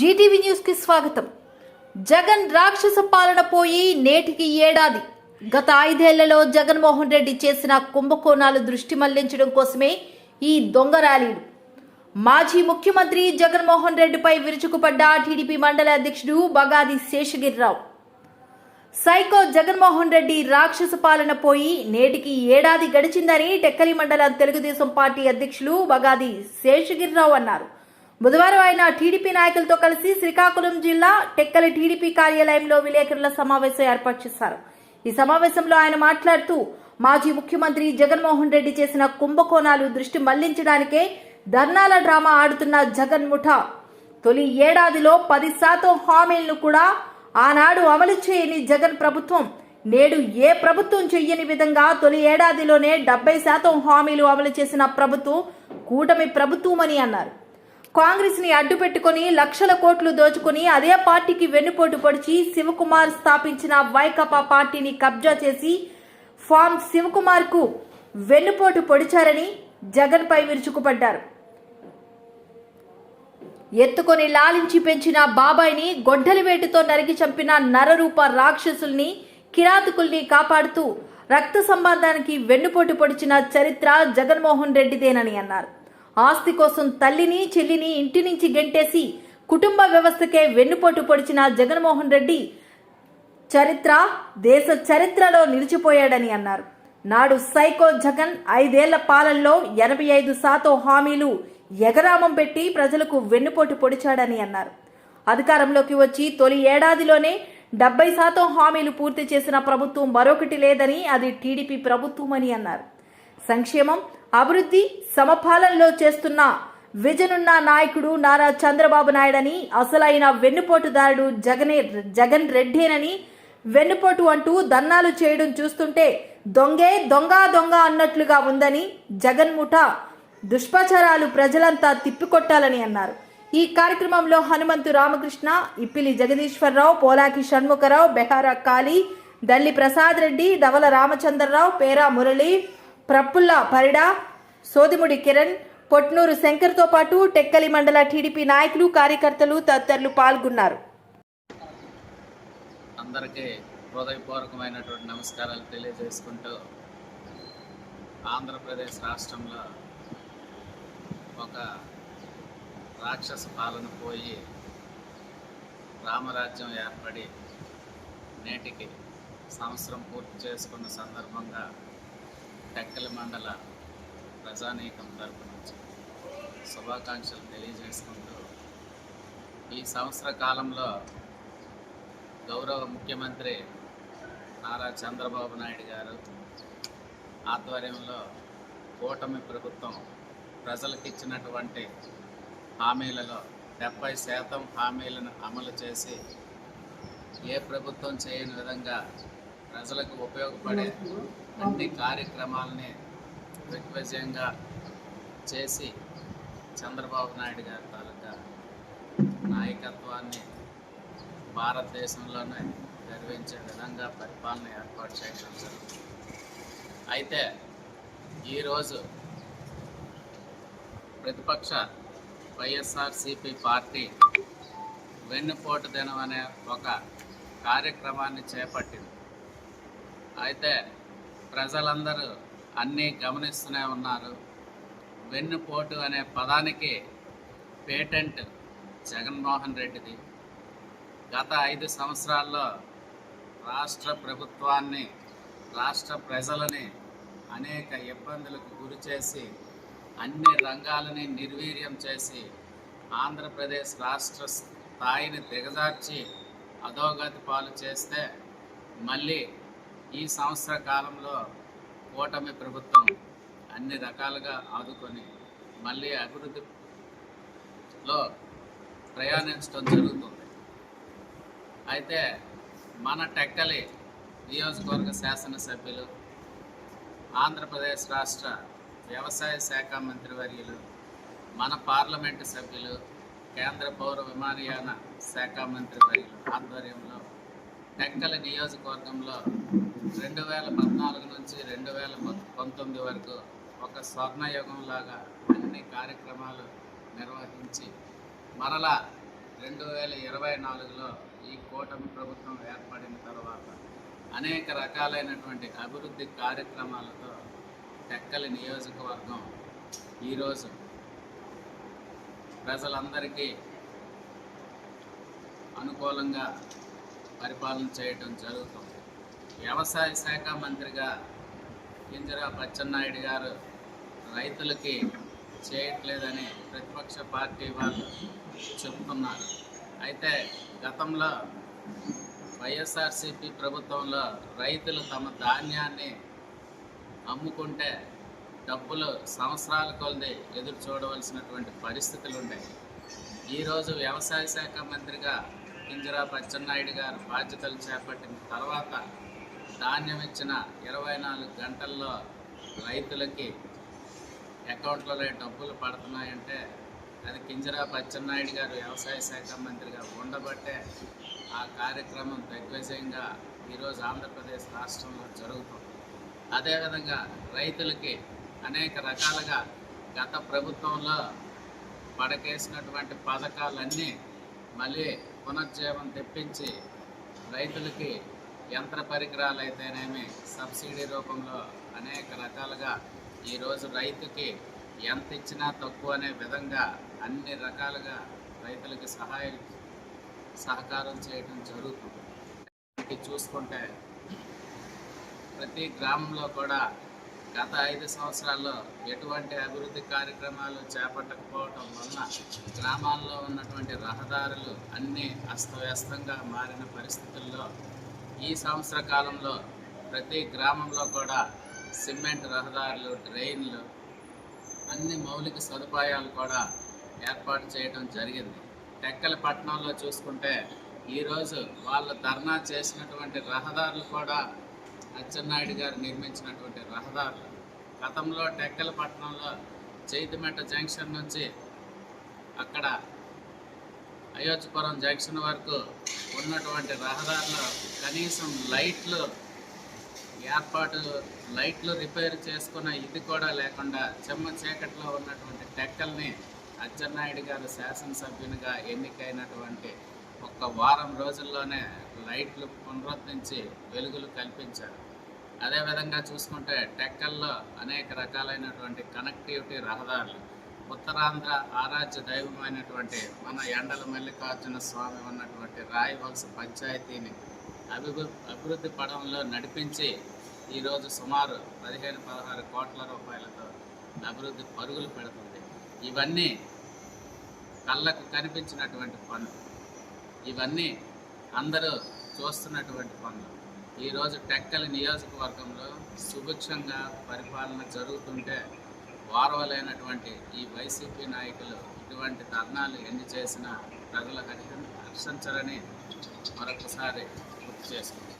Zee TV న్యూస్కి స్వాగతం. జగన్ రాక్షస పాలన పోయి నేటికి ఏడాది. గత ఐదేళ్ళలో జగన్మోహన్ రెడ్డి చేసిన కుంభకోణాలు దృష్టి మళ్ళించడం కోసమే ఈ దొంగ ర్యాలీలు. మాజీ ముఖ్యమంత్రి జగన్మోహన్ రెడ్డిపై విరుచుకుపడ్డ టీడీపీ మండల అధ్యక్షుడు బగాది శేషగిరిరావు. సైకో జగన్మోహన్ రెడ్డి రాక్షస పాలన పోయి నేటికి ఏడాది గడిచిందని టెక్కలి మండల తెలుగుదేశం పార్టీ అధ్యక్షులు బగాది శేషగిరిరావు అన్నారు. బుధవారం ఆయన టీడీపీ నాయకులతో కలిసి శ్రీకాకుళం జిల్లా టెక్కలి టీడీపీ కార్యాలయంలో విలేకరుల సమావేశం ఏర్పాటు చేశారు. ఈ సమావేశంలో ఆయన మాట్లాడుతూ మాజీ ముఖ్యమంత్రి జగన్మోహన్ రెడ్డి చేసిన కుంభకోణాలు దృష్టి మళ్ళించడానికే ధర్నాల డ్రామా ఆడుతున్న జగన్ ముఠా. తొలి ఏడాదిలో పది శాతం హామీలను కూడా ఆనాడు అమలు చేయని జగన్ ప్రభుత్వం నేడు ఏ ప్రభుత్వం చెయ్యని విధంగా తొలి ఏడాదిలోనే డెబ్బై శాతం హామీలు అమలు చేసిన ప్రభుత్వం కూటమి ప్రభుత్వం అని అన్నారు. కాంగ్రెస్ని అడ్డు పెట్టుకుని లక్షల కోట్లు దోచుకుని అదే పార్టీకి వెన్నుపోటు పొడిచి శివకుమార్ స్థాపించిన వైకాపా పార్టీని కబ్జా చేసి ఫామ్ శివకుమార్కు వెన్నుపోటు పొడిచారని జగన్పై విరుచుకుపడ్డారు. ఎత్తుకొని లాలించి పెంచిన బాబాయిని గొడ్డలి వేటుతో నరికి చంపిన నరరూప రాక్షసుల్ని కిరాతకుల్ని కాపాడుతూ రక్త సంబంధానికి వెన్నుపోటు పొడిచిన చరిత్ర జగన్మోహన్ రెడ్డిదేనని అన్నారు. ఆస్తి కోసం తల్లిని చెల్లిని ఇంటి నుంచి గెంటేసి కుటుంబ వ్యవస్థకే వెన్నుపోటు పొడిచిన జగన్మోహన్ రెడ్డి చరిత్ర దేశ చరిత్రలో నిలిచిపోయాడని అన్నారు. నాడు సైకో జగన్ ఐదేళ్ళ పాలనలో ఎనభై ఐదు శాతం హామీలు ఎగరామం పెట్టి ప్రజలకు వెన్నుపోటు పొడిచాడని అన్నారు. అధికారంలోకి వచ్చి తొలి ఏడాదిలోనే డెబ్బై శాతం హామీలు పూర్తి చేసిన ప్రభుత్వం మరొకటి లేదని అది టీడీపీ ప్రభుత్వం అని అన్నారు. సంక్షేమం అభివృద్ధి సమపాలనలో చేస్తున్న విజనున్న నాయకుడు నారా చంద్రబాబు నాయుడని అసలైన వెన్నుపోటుదారుడు జగనే జగన్ రెడ్డేనని వెన్నుపోటు అంటూ దన్నాలు చేయడం చూస్తుంటే దొంగే దొంగ దొంగ అన్నట్లుగా ఉందని జగన్ ముఠ దుష్పచారాలు ప్రజలంతా తిప్పికొట్టాలని అన్నారు. ఈ కార్యక్రమంలో హనుమంతు రామకృష్ణ ఇప్పిలి జగదీశ్వరరావు పోలాకి షణ్ముఖరావు బెహారా కాళీ దల్లి ప్రసాద్ రెడ్డి ధవల రామచంద్రరావు పేరా మురళి ప్రప్పుల్ల పరిడా సోదిముడి కిరణ్ పొట్నూరు శంకర్తో పాటు టెక్కలి మండల టీడీపీ నాయకులు కార్యకర్తలు తదితరులు పాల్గొన్నారు. అందరికీ హృదయపూర్వకమైనటువంటి నమస్కారాలు తెలియజేసుకుంటూ ఆంధ్రప్రదేశ్ రాష్ట్రంలో ఒక రాక్షస పాలన పోయి రామరాజ్యం ఏర్పడి నేటికి సంవత్సరం పూర్తి చేసుకున్న సందర్భంగా టెక్కలి మండల ప్రజానీకం తరపు నుంచి శుభాకాంక్షలు తెలియజేసుకుంటూ ఈ సంవత్సర కాలంలో గౌరవ ముఖ్యమంత్రి నారా చంద్రబాబు నాయుడు గారు ఆధ్వర్యంలో కూటమి ప్రభుత్వం ప్రజలకు ఇచ్చినటువంటి హామీలలో డెబ్బై శాతం హామీలను అమలు చేసి ఏ ప్రభుత్వం చేయని విధంగా ప్రజలకు ఉపయోగపడే అన్ని కార్యక్రమాలని దిగ్విజయంగా చేసి చంద్రబాబు నాయుడు గారి తాలూకా నాయకత్వాన్ని భారతదేశంలోనే గర్వించే విధంగా పరిపాలన ఏర్పాటు చేయడం జరుగుతుంది. అయితే ఈరోజు ప్రతిపక్ష వైఎస్ఆర్సిపి పార్టీ వెన్నుపోటు దినం అనే ఒక కార్యక్రమాన్ని చేపట్టింది. అయితే ప్రజలందరూ అన్నీ గమనిస్తూనే ఉన్నారు. వెన్నుపోటు అనే పదానికి పేటెంట్ జగన్మోహన్ రెడ్డిది. గత ఐదు సంవత్సరాల్లో రాష్ట్ర ప్రభుత్వాన్ని రాష్ట్ర ప్రజలని అనేక ఇబ్బందులకు గురి చేసి అన్ని రంగాలని నిర్వీర్యం చేసి ఆంధ్రప్రదేశ్ రాష్ట్ర స్థాయిని దిగజార్చి అధోగతి పాలు చేస్తే మళ్ళీ ఈ సంవత్సర కాలంలో కూటమి ప్రభుత్వం అన్ని రకాలుగా ఆదుకొని మళ్ళీ అభివృద్ధిలో ప్రయాణించడం జరుగుతుంది. అయితే మన టెక్కలి నియోజకవర్గ శాసనసభ్యులు ఆంధ్రప్రదేశ్ రాష్ట్ర వ్యవసాయ శాఖ మంత్రివర్యులు మన పార్లమెంటు సభ్యులు కేంద్ర పౌర విమానయాన శాఖ మంత్రివర్యులు ఆధ్వర్యంలో టెక్కల నియోజకవర్గంలో రెండు వేల పద్నాలుగు నుంచి రెండు వేల పంతొమ్మిది వరకు ఒక స్వర్ణయుగంలాగా అన్ని కార్యక్రమాలు నిర్వహించి మరలా రెండు వేల ఇరవై నాలుగులో ఈ కూటమి ప్రభుత్వం ఏర్పడిన తర్వాత అనేక రకాలైనటువంటి అభివృద్ధి కార్యక్రమాలతో టెక్కలి నియోజకవర్గం ఈరోజు ప్రజలందరికీ అనుకూలంగా పరిపాలన చేయటం జరుగుతుంది. వ్యవసాయ శాఖ మంత్రిగా కింజరా బచ్చెన్నాయుడు గారు రైతులకి చేయట్లేదని ప్రతిపక్ష పార్టీ వాళ్ళు చెప్తున్నారు. అయితే గతంలో వైఎస్ఆర్సీపీ ప్రభుత్వంలో రైతులు తమ ధాన్యాన్ని అమ్ముకుంటే డబ్బులు సంవత్సరాల కొలది ఎదురు చూడవలసినటువంటి పరిస్థితులు ఉన్నాయి ఈరోజు వ్యవసాయ శాఖ మంత్రిగా కింజరా బచ్చెన్నాయుడు గారు బాధ్యతలు చేపట్టిన తర్వాత ధాన్యం ఇచ్చిన ఇరవై నాలుగు గంటల్లో రైతులకి అకౌంట్లలో డబ్బులు పడుతున్నాయంటే అది కింజరా బచ్చెన్నాయుడు గారు వ్యవసాయ శాఖ మంత్రిగా ఉండబట్టే ఆ కార్యక్రమం దిగ్విజయంగా ఈరోజు ఆంధ్రప్రదేశ్ రాష్ట్రంలో జరుగుతుంది. అదేవిధంగా రైతులకి అనేక రకాలుగా గత ప్రభుత్వంలో పడకేసినటువంటి పథకాలన్నీ మళ్ళీ పునర్జీవం తెప్పించి రైతులకి యంత్ర పరికరాలు అయితేనేమి సబ్సిడీ రూపంలో అనేక రకాలుగా ఈరోజు రైతుకి ఎంత ఇచ్చినా తక్కువ అనే విధంగా అన్ని రకాలుగా రైతులకి సహాయం సహకారం చేయడం జరుగుతుంది. చూసుకుంటే ప్రతి గ్రామంలో కూడా గత ఐదు సంవత్సరాల్లో ఎటువంటి అభివృద్ధి కార్యక్రమాలు చేపట్టకపోవటం వలన గ్రామాల్లో ఉన్నటువంటి రహదారులు అన్నీ అస్తవ్యస్తంగా మారిన పరిస్థితుల్లో ఈ సంవత్సర కాలంలో ప్రతి గ్రామంలో కూడా సిమెంట్ రహదారులు డ్రైన్లు అన్ని మౌలిక సదుపాయాలు కూడా ఏర్పాటు చేయడం జరిగింది. టెక్కల పట్టణంలో చూసుకుంటే ఈరోజు వాళ్ళు ధర్నా చేసినటువంటి రహదారులు కూడా అచ్చెన్నాయుడు గారు నిర్మించినటువంటి రహదారులు గతంలో టెక్కల పట్టణంలో జంక్షన్ నుంచి అక్కడ అయోధ్యపురం జంక్షన్ వరకు ఉన్నటువంటి రహదారిలో కనీసం లైట్లు ఏర్పాటు లైట్లు రిపేర్ చేసుకున్న ఇది కూడా లేకుండా చెమ్మ చీకట్లో ఉన్నటువంటి టెక్కల్ని అచ్చెన్నాయుడు గారు శాసనసభ్యునిగా ఎన్నికైనటువంటి ఒక్క వారం రోజుల్లోనే లైట్లు పునరుద్ధరించి వెలుగులు కల్పించారు. అదేవిధంగా చూసుకుంటే టెక్కల్లో అనేక రకాలైనటువంటి కనెక్టివిటీ రహదారులు ఉత్తరాంధ్ర ఆరాధ్య దైవమైనటువంటి మన ఎండల మల్లికార్జున స్వామి ఉన్నటువంటి రాయవలస పంచాయతీని అభివృ అభివృద్ధి పడంలో నడిపించి ఈరోజు సుమారు పదిహేను పదహారు కోట్ల రూపాయలతో అభివృద్ధి పరుగులు పెడుతుంది. ఇవన్నీ కళ్ళకు కనిపించినటువంటి పనులు. ఇవన్నీ అందరూ చూస్తున్నటువంటి పనులు. ఈరోజు టెక్కలి నియోజకవర్గంలో సుభిక్షంగా పరిపాలన జరుగుతుంటే వారవలైనటువంటి ఈ వైసీపీ నాయకులు ఇటువంటి ధర్నాలు ఎన్ని చేసినా ప్రజలకు హర్షించరని మరొకసారి గుర్తు చేసుకుంటారు